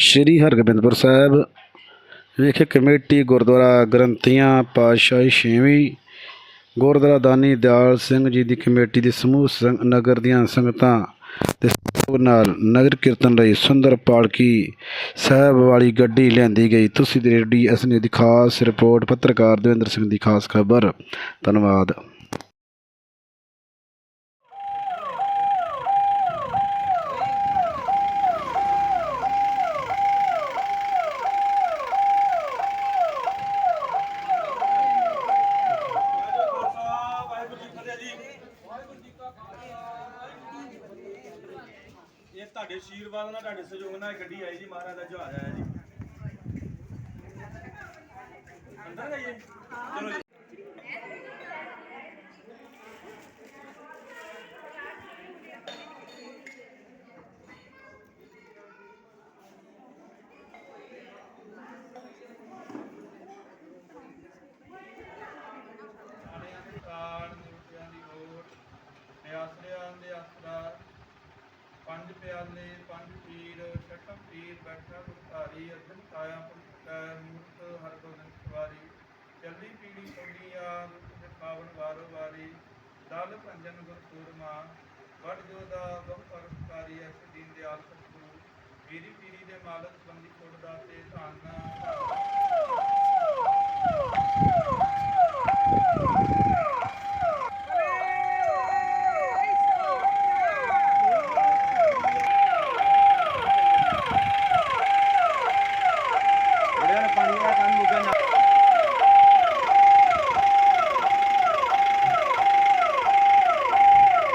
ਸ਼੍ਰੀ ਹਰਗੋਬਿੰਦਪੁਰ ਸਾਹਿਬ। ਵਿਖੇ ਕਮੇਟੀ ਗੁਰਦੁਆਰਾ ਗ੍ਰੰਥੀਆਂ ਪਾਤਸ਼ਾਹੀ ਛੇਵੀਂ। ਗੁਰਦੁਆਰਾ ਦਾਨੀ ਦਿਆਲ ਸਿੰਘ ਜੀ ਦੀ ਕਮੇਟੀ ਦੇ ਸਮੂਹ ਸੰਗ- ਨਗਰ ਦੀਆਂ ਸੰਗਤਾਂ ਦੇ ਸਹਿਯੋਗ ਨਾਲ ਨਗਰ ਕੀਰਤਨ ਲਈ ਸੁੰਦਰ ਪਾਲਕੀ ਸਾਹਿਬ ਵਾਲੀ ਗੱਡੀ ਲਿਆਂਦੀ ਗਈ। ਤੁਸੀਂ ਦੇ ਰੇਡੀ ਅਸਨੇ ਦੀ ਖਾਸ ਰਿਪੋਰਟ ਪੱਤਰਕਾਰ ਦਵਿੰਦਰ ਸਿੰਘ ਦੀ ਖਾਸ ਖਬਰ। ਧੰਨਵਾਦ ਇਹ ਤੁਹਾਡੇ ਆਸ਼ੀਰਵਾਦ ਨਾਲ ਤੁਹਾਡੇ ਸਹਿਯੋਗ ਨਾਲ ਇਹ ਗੱਡੀ ਆਈ ਜੀ, ਮਹਾਰਾਜ ਦਾ ਜਹਾਜ਼ ਆਇਆ ਜੀ। ਅੰਦਰ ਜਾਈਏ। ਚਲੋ ਜੀ। ਬੈਠਾ ਗੁਰਧਾਰੀ ਅਰਜਨ ਕਾਇਆ ਪੁਰਕੈ ਮੂਰਤ ਹਰ ਗੋਬਿੰਦ ਸਵਾਰੀ। ਚੱਲੀ ਪੀੜੀ ਸੋਡੀ ਤੇ ਪਾਵਨ ਵਾਰੋ ਵਾਰੀ। ਦਲ ਭੰਜਨ ਗੁਰ ਸੂਰਮਾ ਵੜ ਜੋਦਾ ਗਮ ਪਰਸਕਾਰੀ ਅਸ ਦੀਨ ਦਿਆਲ ਸਤਿਗੁਰੂ ਪੀਰੀ ਪੀਰੀ ਦੇ ਮਾਲਕ ਬੰਦੀ ਛੋੜਦਾ ਤੇ ਧੰਨ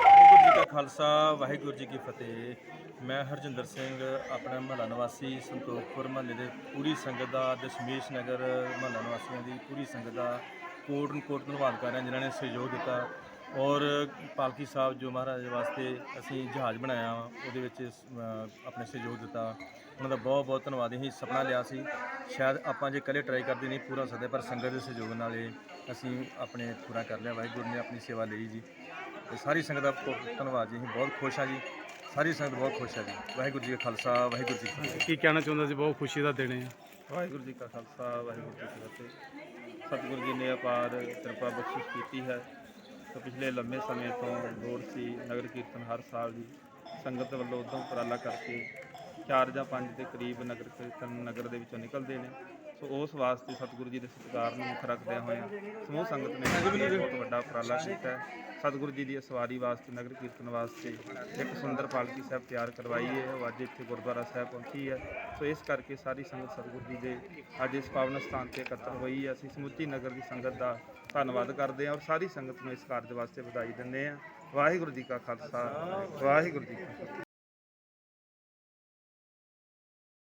ਵਾਹਿਗੁਰੂ ਜੀ ਕਾ ਖਾਲਸਾ, ਵਾਹਿਗੁਰੂ ਜੀ ਕੀ ਫਤਿਹ। ਮੈਂ ਹਰਜਿੰਦਰ ਸਿੰਘ, ਆਪਣਾ ਮਹੱਲਾ ਨਿਵਾਸੀ ਸੰਤੋਖਪੁਰ ਮਹੱਲੇ ਦੇ ਪੂਰੀ ਸੰਗਤ ਦਾ ਦਸ਼ਮੇਸ਼ ਨਗਰ ਮਹੱਲਾ ਨਿਵਾਸੀਆਂ ਦੀ ਪੂਰੀ ਸੰਗਤ ਦਾ ਕੋਟ ਕੋਟ ਧੰਨਵਾਦ ਕਰ ਰਿਹਾ, ਜਿਨ੍ਹਾਂ ਨੇ ਸਹਿਯੋਗ ਦਿੱਤਾ। ਔਰ ਪਾਲਕੀ ਸਾਹਿਬ ਜੋ ਮਹਾਰਾਜ ਵਾਸਤੇ ਅਸੀਂ ਜਹਾਜ਼ ਬਣਾਇਆ ਉਹਦੇ ਵਿੱਚ ਆਪਣੇ ਸਹਿਯੋਗ ਦਿੱਤਾ। ਉਹਨਾਂ ਦਾ ਬਹੁਤ ਬਹੁਤ ਧੰਨਵਾਦ। ਅਸੀਂ ਸੁਪਨਾ ਲਿਆ ਸੀ। ਸ਼ਾਇਦ ਆਪਾਂ ਜੇ ਇਕੱਲੇ ਟਰਾਈ ਕਰਦੇ ਨਹੀਂ ਪੂਰਾ ਹੋ ਸਕਦੇ ਪਰ ਸੰਗਤ ਦੇ ਸਹਿਯੋਗ ਨਾਲ ਇਹ ਅਸੀਂ ਆਪਣੇ ਪੂਰਾ ਕਰ ਲਿਆ। ਵਾਹਿਗੁਰੂ ਨੇ ਆਪਣੀ ਸੇਵਾ ਲਈ ਜੀ। ਤੇ ਸਾਰੀ ਸੰਗਤ ਦਾ ਬਹੁਤ ਧੰਨਵਾਦ ਜੀ। ਅਸੀਂ ਬਹੁਤ ਖੁਸ਼ ਹਾਂ ਜੀ। ਸਾਰੀ ਸੰਗਤ ਬਹੁਤ ਖੁਸ਼ ਹੈ ਜੀ। ਵਾਹਿਗੁਰੂ ਜੀ ਕਾ ਖਾਲਸਾ ਵਾਹਿਗੁਰੂ ਜੀ ਕੀ ਫਤਿਹ। ਕੀ ਕਹਿਣਾ ਚਾਹੁੰਦਾ ਸੀ ਬਹੁਤ ਖੁਸ਼ੀ ਦਾ ਦਿਨ ਹੈ। ਵਾਹਿਗੁਰੂ ਜੀ ਕਾ ਖਾਲਸਾ ਵਾਹਿਗੁਰੂ ਜੀ ਕੀ ਫਤਿਹ। ਸਤਿਗੁਰੂ ਜੀ ਨੇ ਅਪਾਰ ਕਿਰਪਾ ਬਖਸ਼ਿਸ਼ ਕੀਤੀ ਹੈ। ਤਾਂ ਪਿਛਲੇ ਲੰਮੇ ਸਮੇਂ ਤੋਂ ਲੋੜ ਸੀ ਨਗਰ ਕੀਰਤਨ ਹਰ ਸਾਲ ਦੀ। ਸੰਗਤ ਵੱਲੋਂ ਉਦੋਂ ਉਪਰਾਲਾ ਕਰਕੇ 4 ਜਾਂ 5 ਦੇ ਕਰੀਬ ਨਗਰ ਕੀਰਤਨ ਨਗਰ ਦੇ ਵਿੱਚੋਂ ਨਿਕਲਦੇ ਨੇ। ਸੋ ਉਸ ਵਾਸਤੇ ਸਤਿਗੁਰੂ ਜੀ ਦੇ ਸਤਿਕਾਰ ਨੂੰ ਮੁੱਖ ਰੱਖਦਿਆਂ ਹੋਇਆਂ ਸਮੂਹ ਸੰਗਤ ਨੇ ਬਹੁਤ ਵੱਡਾ ਉਪਰਾਲਾ ਕੀਤਾ ਸਤਿਗੁਰੂ ਜੀ ਦੀ ਸਵਾਰੀ ਵਾਸਤੇ, ਨਗਰ ਕੀਰਤਨ ਵਾਸਤੇ ਇੱਕ ਸੁੰਦਰ ਪਾਲਕੀ ਸਾਹਿਬ ਤਿਆਰ ਕਰਵਾਈ ਹੈ। ਉਹ ਅੱਜ ਇੱਥੇ ਗੁਰਦੁਆਰਾ ਸਾਹਿਬ ਪਹੁੰਚੀ ਹੈ। ਸੋ ਇਸ ਕਰਕੇ ਸਾਰੀ ਸੰਗਤ ਸਤਿਗੁਰੂ ਜੀ ਦੇ ਅੱਜ ਇਸ ਪਾਵਨ ਸਥਾਨ ਤੇ ਇਕੱਤਰ ਹੋਈ ਹੈ। ਅਸੀਂ ਸਮੁੱਚੀ ਨਗਰ ਦੀ ਸੰਗਤ ਦਾ ਧੰਨਵਾਦ ਕਰਦੇ ਹਾਂ ਔਰ ਸਾਰੀ ਸੰਗਤ ਨੂੰ ਇਸ ਕਾਰਜ ਵਾਸਤੇ ਵਧਾਈ ਦਿੰਦੇ ਹਾਂ। ਵਾਹਿਗੁਰੂ ਜੀ ਕਾ ਖਾਲਸਾ, ਵਾਹਿਗੁਰੂ ਜੀ ਕੀ ਫਤਿਹ।